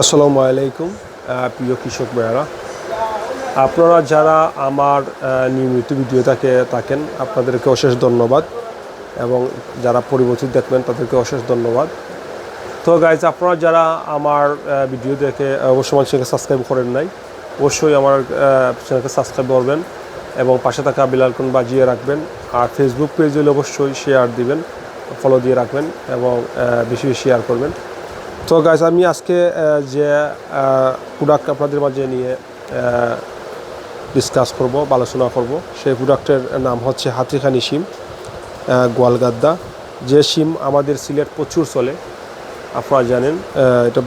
আসসালামু আলাইকুম প্রিয় কৃষক ভাইয়ারা। আপনারা যারা আমার নিয়মিত ভিডিও থাকে থাকেন, আপনাদেরকে অশেষ ধন্যবাদ এবং যারা পরিবর্তিত দেখবেন, তাদেরকে অশেষ ধন্যবাদ। তো গাইজ আপনারা যারা আমার ভিডিও দেখে অবশ্যই আমার চ্যানেলকে সাবস্ক্রাইব করেন নাই, অবশ্যই আমার চ্যানেলকে সাবস্ক্রাইব করবেন এবং পাশে থাকা বিলালকন বাজিয়ে রাখবেন। আর ফেসবুক পেজ হলে অবশ্যই শেয়ার দিবেন ফলো দিয়ে রাখবেন এবং বেশি বেশি শেয়ার করবেন। তো গাইজ আমি আজকে যে প্রোডাক্ট আপনাদের মাঝে নিয়ে ডিসকাস করব বা আলোচনা করব, সেই প্রোডাক্টের নাম হচ্ছে হাতিখানি সিম গোয়ালগাদ্দা। যে সিম আমাদের সিলেট প্রচুর চলে, আপনারা জানেন এটা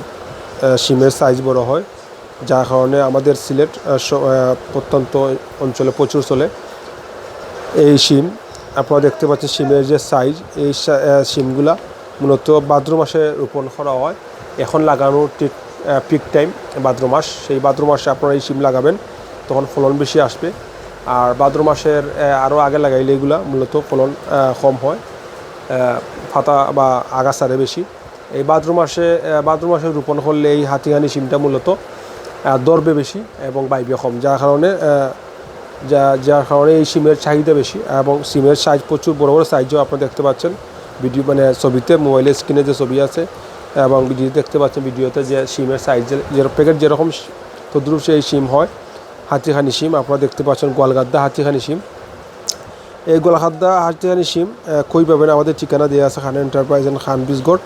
সিমের সাইজ বড় হয়, যার কারণে আমাদের সিলেট প্রত্যন্ত অঞ্চলে প্রচুর চলে। এই সিম, আপনারা দেখতে পাচ্ছেন সিমের যে সাইজ এই সিমগুলা মূলত ভাদ্র মাসে রোপণ করা হয়। এখন লাগানোর ঠিক পিক টাইম ভাদ্র মাস। সেই ভাদ্র মাসে আপনারা এই সিম লাগাবেন, তখন ফলন বেশি আসবে। আর ভাদ্র মাসের আরও আগে লাগাইলে এগুলা মূলত ফলন কম হয় ফাতা বা আগাছারে বেশি। এই ভাদ্র মাসে ভাদ্র মাসে রোপণ করলে এই হাতিহানি সিমটা মূলত দরবে বেশি এবং বাইবে কম। যার কারণে যা, যার কারণে এই সিমের চাহিদা বেশি এবং সিমের সাইজ প্রচুর, বড় বড় সাইজও আপনারা দেখতে পাচ্ছেন। ভিডিও মানে ছবিতে মোবাইলের স্ক্রিনে যে ছবি আছে, এবং ভিডিও দেখতে পাচ্ছেন ভিডিওতে যে সিমের সাইজ যে প্যাকেট যেরকম তদ্রুপ সেই সিম হয়, হাতিখানি সিম আপনারা দেখতে পাচ্ছেন গোয়ালগাদ্দা হাতিখানি সিম এই গোলাখাদ্দা হাতিখানি সিম কই পাবেন? আমাদের ঠিকানা দেওয়া আছে খান এন্টারপ্রাইজ অ্যান্ড খান বিসগড়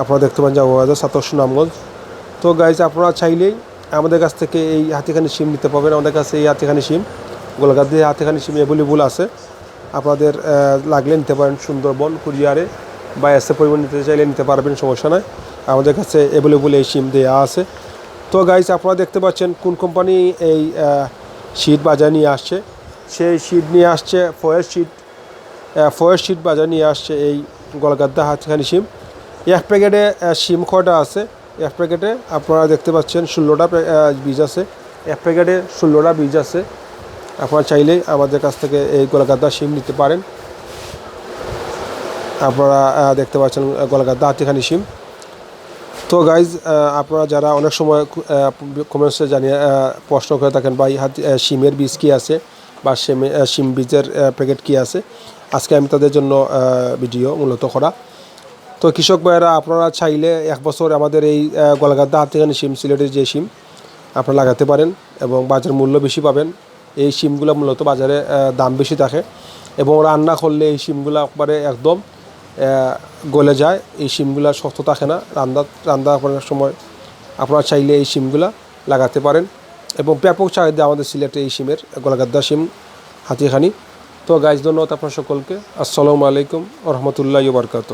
আপনারা দেখতে পান বাজার সাতশ নামগঞ্জ। তো গাইজ আপনারা চাইলেই আমাদের কাছ থেকে এই হাতিখানি সিম নিতে পারবেন। আমাদের কাছে এই হাতিখানি সিম গোলাঘাট দিয়ে হাতিখানি সিম অ্যাভেলেবল আছে। আপনাদের লাগলে নিতে পারেন সুন্দরবন কুরিয়ারে বা এসে পরিমাণ নিতে চাইলে নিতে পারবেন, সমস্যা নয় আমাদের কাছে অ্যাভেলেবল এই সিম দেওয়া আছে। তো গাইজ আপনারা দেখতে পাচ্ছেন কোন কোম্পানি এই শীত বাজার নিয়ে আসছে। সেই শীত নিয়ে আসছে, ফয়ের শীত ফয়ের শীট বাজার নিয়ে আসছে এই গলগাদ্দা হাতখানি সিম এক প্যাকেটে সিম কয়টা আছে? এক প্যাকেটে আপনারা দেখতে পাচ্ছেন ষোলোটা বীজ আছে। এক প্যাকেটে ষোলোটা বীজ আছে। আপনারা চাইলেই আমাদের কাছ থেকে এই গলগাদ্দা সিম নিতে পারেন। আপনারা দেখতে পাচ্ছেন গলগাদ্দা হাতিখানি সিম। তো গাইজ আপনারা যারা অনেক সময় কমেন্টসে জানিয়ে প্রশ্ন করে থাকেন বা হাতি সিমের বীজ কী আছে? বা সিমে সিম বীজের প্যাকেট কী আছে? আজকে আমি তাদের জন্য ভিডিও মূলত করা। তো কৃষক ভাইয়েরা আপনারা চাইলে এক বছর আমাদের এই আহ, গলগাদ্দা হাতিখানি সিম সিলেটের যে সিম আপনারা লাগাতে পারেন এবং বাজার মূল্য বেশি পাবেন। এই সিমগুলো মূলত বাজারে দাম বেশি থাকে এবং রান্না করলে এই সিমগুলো একবারে একদম গলে যায়। এই সিমগুলো শক্ত থাকে না। রান্না রান্না করার সময় আপনারা চাইলে এই সিমগুলা লাগাতে পারেন। এবং ব্যাপক চাহিদা আমাদের সিলেটে এই সিমের গলাগাদ্দা সিম হাতিখানি। তো গাইজ ধন্যবাদ আপনার সকলকে। আসসালামু আলাইকুম রহমতুল্লাহ বরকাত